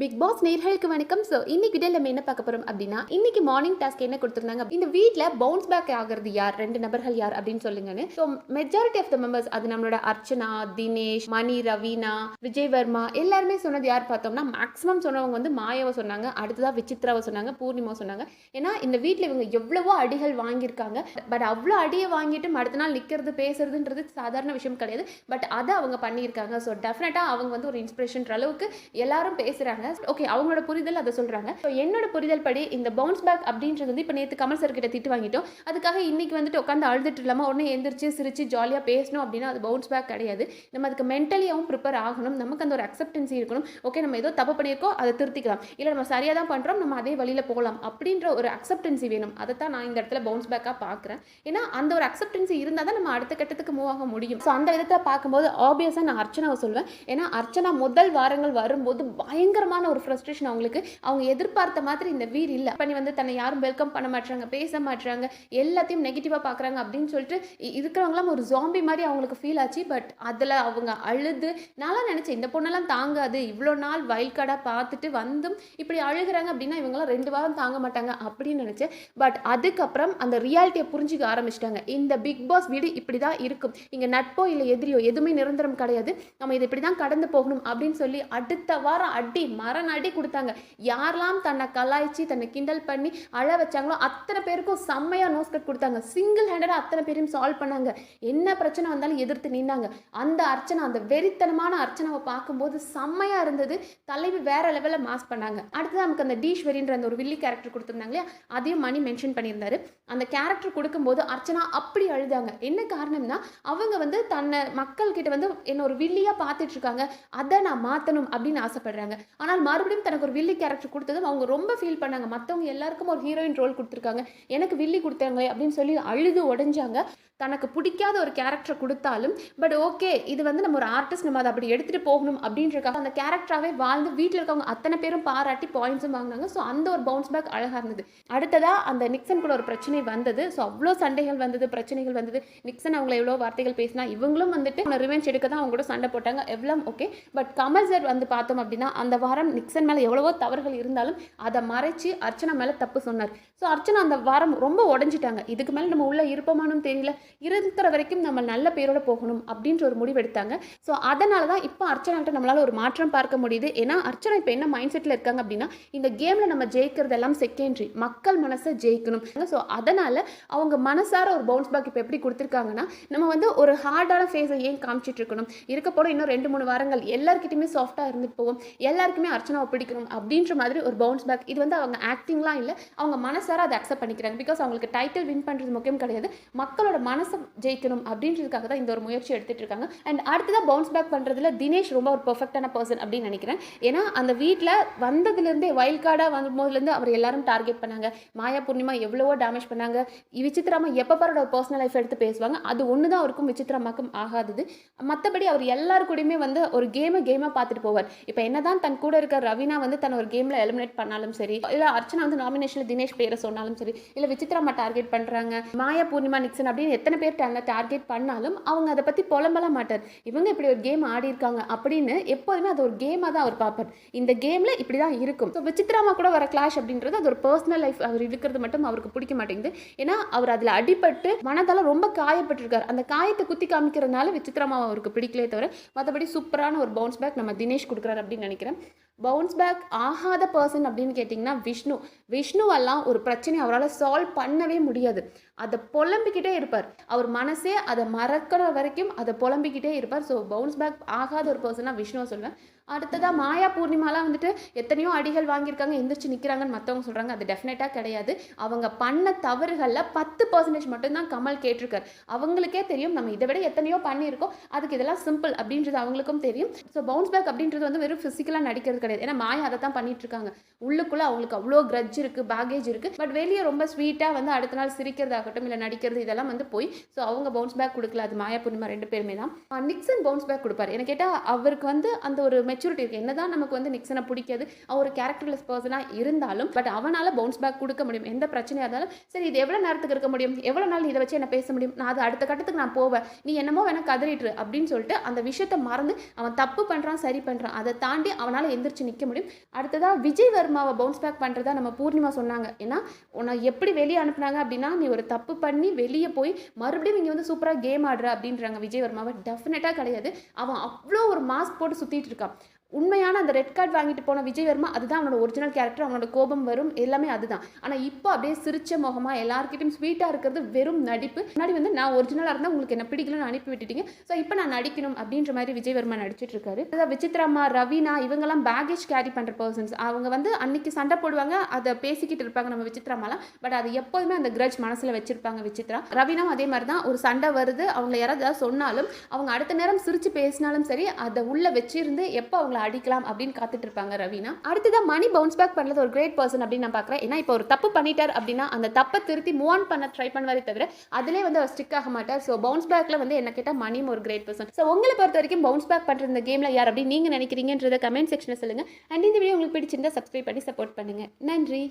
Big pass நேர்களுக்கு வணக்கம். So இன்னைக்கு வீடியோ நம்ம என்ன பார்க்க போறோம் அப்படின்னா இன்னைக்கு மார்னிங் டாஸ்க் என்ன கொடுத்துருந்தாங்க? இந்த வீட்டில் பவுன்ஸ் பேக் ஆகிறது யார்? ரெண்டு நபர்கள் யார் அப்படின்னு சொல்லுங்கன்னு. So majority of the members அது நம்மளோட அர்ச்சனா தினேஷ் மணி ரவீனா விஜய் வர்மா எல்லாருமே சொன்னது யார் பார்த்தோம்னா மேக்ஸிமம் சொன்னவங்க வந்து மாயாவை சொன்னாங்க. அடுத்ததா விசித்ராவை சொன்னாங்க. பூர்ணிமா சொன்னாங்க. ஏன்னா இந்த வீட்டில் இவங்க எவ்வளவோ அடிகள் வாங்கியிருக்காங்க. பட் அவ்வளோ அடியை வாங்கிட்டு அடுத்த நாள் நிற்கிறது பேசுறதுன்றது சாதாரண விஷயம் கிடையாது. பட் அதை அவங்க பண்ணியிருக்காங்க. ஸோ டெஃபினட்டாக அவங்க வந்து ஒரு இன்ஸ்பிரேஷன்ற அளவுக்கு எல்லாரும் பேசுகிறாங்க ஓகே அவங்களோட புரிதல் அதை சொல்கிறாங்க ஸோ என்னோட புரிதல் படி இந்த பவுன்ஸ் பேக் அப்படின்றது வந்து இப்போ நேற்று கமல் சார் கிட்ட திட்டு வாங்கிட்டோம். அதுக்காக இன்னைக்கு வந்துட்டு உட்காந்து அழுதுட்டு இல்லாமல் உடனே எந்திரிச்சு சிரிச்சு ஜாலியாக பேசணும் அப்படின்னா அது பவுன்ஸ் பேக் கிடையாது. நம்ம அதுக்கு மென்டலியாகவும் ப்ரிப்பேர் ஆகணும். நமக்கு அந்த ஒரு அக்செப்டன்சி இருக்கணும். ஓகே நம்ம ஏதோ தப்பு பண்ணியிருக்கோம் அதை திருத்திக்கலாம். இல்லை நம்ம சரியாக தான் பண்ணுறோம் நம்ம அதே வழியில் போகலாம் அப்படின்ற ஒரு அக்செப்டன்சி வேணும். அதை தான் நான் இந்த இடத்துல பவுன்ஸ் பேக்காக பார்க்குறேன் ஏன்னா அந்த ஒரு அக்செப்டன்சி இருந்தால் தான் நம்ம அடுத்த கட்டத்துக்கு மூவ் ஆக முடியும். ஸோ அந்த விதத்தில் பார்க்கும்போது ஆப்வியஸாக நான் அர்ச்சனாவை சொல்வேன். ஏன்னா அர்ச்சனா முதல் வாரங்கள் வரும்போது பயங்கரமாக பயங்கரமான ஒரு ஃப்ரஸ்ட்ரேஷன் அவங்களுக்கு. அவங்க எதிர்பார்த்த மாதிரி இந்த வீடு இல்லை. பண்ணி வந்து தன்னை யாரும் வெல்கம் பண்ண மாட்டாங்க பேச மாட்டாங்க எல்லாத்தையும் நெகட்டிவாக பார்க்குறாங்க அப்படின்னு சொல்லிட்டு இ- இருக்கிறவங்களாம் ஒரு ஜாம்பி மாதிரி அவங்களுக்கு ஃபீல் ஆச்சு. பட் அதில் அவங்க அழுது நான்லாம் நினச்சேன் இந்த பொண்ணெல்லாம் தாங்காது. இவ்வளோ நாள் வயல் கார்டாக பார்த்துட்டு வந்தும் இப்படி அழுகுறாங்க அப்படின்னா இவங்கெல்லாம் ரெண்டு வாரம் தாங்க மாட்டாங்க அப்படின்னு நினச்சேன். பட் அதுக்கப்புறம் அந்த ரியாலிட்டியை புரிஞ்சுக்க ஆரம்பிச்சிட்டாங்க. இந்த பிக் பாஸ் வீடு இப்படி தான் இருக்கும். இங்கே நட்போ இல்லை எதிரியோ எதுவுமே நிரந்தரம் கிடையாது. நம்ம இதை இப்படி தான் கடந்து போகணும் அப்படின்னு சொல்லி அடுத்த வாரம் அடி மரண கொடுத்தாங்க. யாரெல்லாம் தன்னை கலாய்ச்சி தன்னை கிண்டல் பண்ணி அழ வச்சாங்களோ அத்தனை பேருக்கும் செம்மையாக நோஸ் கட் கொடுத்தாங்க. சிங்கிள் ஹேண்டடாக அத்தனை பேரையும் சால்வ் பண்ணாங்க. என்ன பிரச்சனை வந்தாலும் எதிர்த்து நின்னாங்க. அந்த அர்ச்சனை அந்த வெறித்தனமான அர்ச்சனாவை பார்க்கும்போது செம்மையாக இருந்தது. தலைவி வேற லெவலில் மாஸ் பண்ணாங்க. அடுத்தது நமக்கு அந்த டீஸ்வரின்ற அந்த ஒரு வில்லி கேரக்டர் கொடுத்துருந்தாங்க இல்லையா? அதையும் மணி மென்ஷன் பண்ணியிருந்தாரு. அந்த கேரக்டர் கொடுக்கும்போது அர்ச்சனா அப்படி அழுதாங்க. என்ன காரணம்னா அவங்க வந்து தன்னை மக்கள்கிட்ட வந்து என்ன ஒரு வில்லியாக பார்த்துட்டு இருக்காங்க. அதை நான் மாற்றணும் அப்படின்னு ஆசைப்படுறாங்க. ஆனால் மறுபடியும் தனக்கு ஒரு வில்லி கேரக்டர் கொடுத்ததும் அவங்க ரொம்ப ஃபீல் பண்ணாங்க. மற்றவங்க எல்லாருக்கும் ஒரு ஹீரோயின் ரோல் கொடுத்துருக்காங்க. எனக்கு வில்லி கொடுத்தாங்களே அப்படின்னு சொல்லி அழுது உடைஞ்சாங்க. தனக்கு பிடிக்காத ஒரு கேரக்டர் கொடுத்தாலும் பட் ஓகே இது வந்து நம்ம ஒரு ஆர்டிஸ்ட் நம்ம அதை அப்படி எடுத்துகிட்டு போகணும் அப்படின்றக்காக அந்த கேரக்டராகவே வாழ்ந்து வீட்டில் இருக்கவங்க அத்தனை பேரும் பாராட்டி பாயிண்ட்ஸும் வாங்கினாங்க. ஸோ அந்த ஒரு பவுன்ஸ் பேக் அழகாக இருந்தது. அடுத்ததாக அந்த நிக்சன் கூட ஒரு பிரச்சனை வந்தது. ஸோ அவ்வளோ சண்டைகள் வந்தது பிரச்சனைகள் வந்தது. நிக்சன் அவங்கள எவ்வளோ வார்த்தைகள் பேசினா இவங்களும் வந்துட்டு ரிவெஞ்ச் எடுக்க தான் அவங்க கூட சண்டை போட்டாங்க. எவ்வளோ ஓகே பட் கமல் சார் வந்து பார்த்தோம் அப்படின்னா அந்த வாரம் நிக்சன் மேலே எவ்வளவோ தவறுகள் இருந்தாலும் அதை மறைச்சு அர்ச்சனா மேலே தப்பு சொன்னார். ஸோ அர்ச்சனா அந்த வாரம் ரொம்ப உடஞ்சிட்டாங்க. இதுக்கு மேலே நம்ம உள்ள இருப்போமானும் தெரியல. இருக்கிற வரைக்கும் நம்ம நல்ல பேரோட போகணும் அப்படின்ற ஒரு முடிவு எடுத்தாங்க. ஸோ அதனால தான் இப்போ அர்ச்சனாட்ட நம்மளால ஒரு மாற்றம் பார்க்க முடியுது. ஏன்னா அர்ச்சனா இப்போ என்ன மைண்ட் செட்டில் இருக்காங்க அப்படின்னா இந்த கேமில் நம்ம ஜெயிக்கிறதெல்லாம் செகண்டரி மக்கள் மனசை ஜெயிக்கணும். ஸோ அதனால அவங்க மனசார ஒரு பவுன்ஸ் பேக் இப்போ எப்படி கொடுத்துருக்காங்கன்னா நம்ம வந்து ஒரு ஹார்டான ஃபேஸை ஏன் காமிச்சிட்டு இருக்கணும்? இருக்க போட இன்னும் ரெண்டு மூணு வாரங்கள் எல்லாருக்கிட்டையுமே சாஃப்டாக இருந்துட்டு போவோம். எல்லாருக்குமே அர்ச்சனாவை பிடிக்கணும் அப்படின்ற மாதிரி ஒரு பவுன்ஸ் பேக் இது வந்து அவங்க ஆக்டிங்லாம் இல்லை. அவங்க மனசார அதை அக்செப்ட் பண்ணிக்கிறாங்க. பிகாஸ் அவங்களுக்கு டைட்டில் வின் பண்ணுறது முக்கியம் கிடையாது. மக்களோட மனசை ஜெயிக்கணும் அப்படின்றதுக்காக தான் இந்த ஒரு முயற்சி எடுத்துகிட்டு இருக்காங்க. அண்ட் அடுத்ததாக பவுன்ஸ் பேக் பண்ணுறதுல தினேஷ் ரொம்ப ஒரு பர்ஃபெக்டான பர்சன் அப்படின்னு நினைக்கிறேன். ஏன்னா அந்த வீட்டில் வந்ததுலேருந்தே வைல்ட் கார்டாக வரும்போதுலேருந்து அவர் எல்லாரும் டார்கெட் பண்ணாங்க. மாயா பூர்ணிமா எவ்வளவோ டேமேஜ் பண்ணாங்க. விசித்ராமா எப்போ பாரோட பர்சனல் லைஃப் எடுத்து பேசுவாங்க. அது ஒன்று தான் அவருக்கும் விசித்ராமாக்கும் ஆகாதது. மற்றபடி அவர் எல்லாரு கூடயுமே வந்து ஒரு கேமை கேமாக பார்த்துட்டு போவார். இப்போ என்னதான் தன் கூட இருக்க ரவினா வந்து தன் ஒரு கேமில் எலிமினேட் பண்ணாலும் சரி இல்லை அர்ச்சனா வந்து நாமினேஷனில் தினேஷ் பேரை சொன்னாலும் சரி இல்லை விசித்ராமா டார்கெட் பண்ணுறாங்க மாயா பூர்ணிமா நிக்சன் அப்படின்னு எத்தனை பேர் டார்கெட் பண்ணாலும் அவங்க அதை பற்றி புலம்பலாம் மாட்டார். இவங்க இப்படி ஒரு கேம் ஆடி இருக்காங்க அப்படின்னு எப்போதுமே அது ஒரு கேமாக தான் அவர் பார்ப்பார். இந்த கேமில் இப்படி தான் இருக்கும். ஸோ விசித்ராமா கூட வர கிளாஷ் அப்படின்றது அது ஒரு பர்சனல் லைஃப் அவர் இருக்கிறது மட்டும் அவருக்கு பிடிக்க மாட்டேங்குது. ஏன்னா அவர் அதில் அடிபட்டு மனதால் ரொம்ப காயப்பட்டிருக்கார். அந்த காயத்தை குத்தி காமிக்கிறதுனால விசித்ராமா அவருக்கு பிடிக்கலே தவிர மற்றபடி சூப்பரான ஒரு பவுன்ஸ் பேக் நம்ம தினேஷ் கொடுக்குறாரு அப்படின்னு நினைக்கிறேன். பவுன்ஸ் பேக் ஆகாத பர்சன் அப்படின்னு கேட்டிங்கன்னா விஷ்ணு. விஷ்ணுவெல்லாம் ஒரு பிரச்சனை அவரால் சால்வ் பண்ணவே முடியாது. அதை புலம்பிக்கிட்டே இருப்பார். அவர் மனசே அதை மறக்கிற வரைக்கும் அதை புலம்பிக்கிட்டே இருப்பார். ஸோ பவுன்ஸ் பேக் ஆகாத ஒரு பர்சனாக விஷ்ணுவை சொல்லுவேன் அடுத்ததாக மாயா பூர்ணிமாலாம் வந்துட்டு எத்தனையோ அடிகள் வாங்கியிருக்காங்க எந்திரிச்சு நிற்கிறாங்கன்னு மற்றவங்க சொல்கிறாங்க அது டெஃபினட்டாக கிடையாது. அவங்க பண்ண தவறுகளில் பத்து பர்சன்டேஜ் மட்டும்தான் கமல் கேட்டிருக்கார். அவங்களுக்கே தெரியும் நம்ம இதை விட எத்தனையோ பண்ணியிருக்கோம். அதுக்கு இதெல்லாம் சிம்பிள் அப்படின்றது அவங்களுக்கும் தெரியும். ஸோ பவுன்ஸ் பேக் அப்படின்றது வந்து வெறும் ஃபிசிக்கலாக நடிக்கிறது கிடையாது. ஏன்னா மாயா அதை தான் பண்ணிட்டு இருக்காங்க உள்ளுக்குள்ளே அவங்களுக்கு அவ்வளோ கிரட்ஜ் இருக்குது பேகேஜ் இருக்குது பட் வெளியே ரொம்ப ஸ்வீட்டாக வந்து அடுத்த நாள் சிரிக்கிறதாகட்டும் இல்லை நடிக்கிறது இதெல்லாம் வந்து போய் ஸோ அவங்க பவுன்ஸ் பேக் கொடுக்கல. அது மாயா பூர்ணிமா ரெண்டு பேருமே தான். நிக்சன் பவுன்ஸ் பேக் கொடுப்பாரு. என்ன கேட்டால் அவருக்கு வந்து அந்த ஒரு மெச்சூரிட்டி இருக்குது என்னதான் நமக்கு வந்து நிக்சனை பிடிக்காது அவர் ஒரு கேரக்டர்லெஸ் பர்சனாக இருந்தாலும் பட் அவனால் பவுன்ஸ் பேக் கொடுக்க முடியும். எந்த பிரச்சனையாக இருந்தாலும் சரி இது எவ்வளோ நேரத்துக்கு இருக்க முடியும்? எவ்வளோ நாள் இதை வச்சு என்ன பேச முடியும்? நான் அது அடுத்த கட்டத்துக்கு நான் போவேன். நீ என்னமோ வேணா கதறிட்டு அப்படின்னு சொல்லிட்டு அந்த விஷயத்தை மறந்து அவன் தப்பு பண்ணுறான் சரி பண்ணுறான் அதை தாண்டி அவனால் எந்திரிச்சு நிற்க முடியும். அடுத்ததாக விஜய் வர்மாவை பவுன்ஸ் பேக் பண்ணுறதா நம்ம பூர்ணிமா சொன்னாங்க. ஏன்னா உன்னை எப்படி வெளியே அனுப்புனாங்க அப்படின்னா நீ ஒரு தப்பு பண்ணி வெளியே போய் மறுபடியும் இங்கே வந்து சூப்பராக கேம் ஆடுற அப்படின்றாங்க. விஜய் வர்மாவை டெஃபினட்டாக கிடையாது. அவன் அவ்வளோ ஒரு மாஸ்க் போட்டு சுற்றிட்டு இருக்கான். உண்மையான அந்த ரெட் கார்டு வாங்கிட்டு போன விஜய் வர்மா அதுதான் அவனோட ஒரிஜினல் கேரக்டர் அவனோட கோபம் வரும் எல்லாமே அதுதான். ஆனால் இப்போ அப்படியே சிரிச்ச முகமாக எல்லாருக்கிட்டையும் ஸ்வீட்டாக இருக்கிறது வெறும் நடிப்பு. முன்னாடி வந்து நான் ஒரிஜினலாக இருந்தால் உங்களுக்கு என்ன பிடிக்கலன்னு அனுப்பி விட்டுட்டீங்க. ஸோ இப்போ நான் நடிக்கணும் அப்படின்ற மாதிரி விஜய் வர்மா நடிச்சிட்டு இருக்காரு. அதாவது விசித்ராமா ரவீனா இவங்கெல்லாம் பேகேஜ் கேரி பண்ணுற பர்சன்ஸ் அவங்க வந்து அன்னைக்கு சண்டை போடுவாங்க அதை பேசிக்கிட்டு இருப்பாங்க நம்ம விசித்ராமாலாம் பட் அது எப்போதுமே அந்த கிரட்ஜ் மனசில் வச்சிருப்பாங்க விசித்ரா ரவீனாவும் அதே மாதிரி தான் ஒரு சண்டை வருது அவங்க யாராவது சொன்னாலும் அவங்க அடுத்த நேரம் சிரிச்சு பேசினாலும் சரி அதை உள்ள வச்சிருந்து எப்போ அவங்க அவங்கள அடிக்கலாம் அப்படின்னு காத்துட்டு இருப்பாங்க ரவீனா. அடுத்ததான் மணி பவுன்ஸ் பேக் பண்ணது ஒரு கிரேட் பர்சன் அப்படின்னு நான் பார்க்குறேன் ஏன்னா இப்போ ஒரு தப்பு பண்ணிட்டார் அப்படின்னா அந்த தப்பை திருத்தி மூவ் ஆன் பண்ண ட்ரை பண்ணுவாரே தவிர அதிலே வந்து அவர் ஸ்டிக் ஆக மாட்டார். ஸோ பவுன்ஸ் பேக்கில் வந்து என்ன கேட்டால் மணியும் ஒரு கிரேட் பர்சன் ஸோ உங்களை பொறுத்த வரைக்கும் பவுன்ஸ் பேக் பண்ணுற இந்த கேமில் யார் அப்படின்னு நீங்கள் நினைக்கிறீங்கன்றத கமெண்ட் செக்ஷனில் சொல்லுங்கள் அண்ட் இந்த வீடியோ உங்களுக்கு பிடிச்சிருந்தா சப்ஸ்கிரைப் பண்ணி சப்போர்ட் பண்ணுங்கள் நன்றி.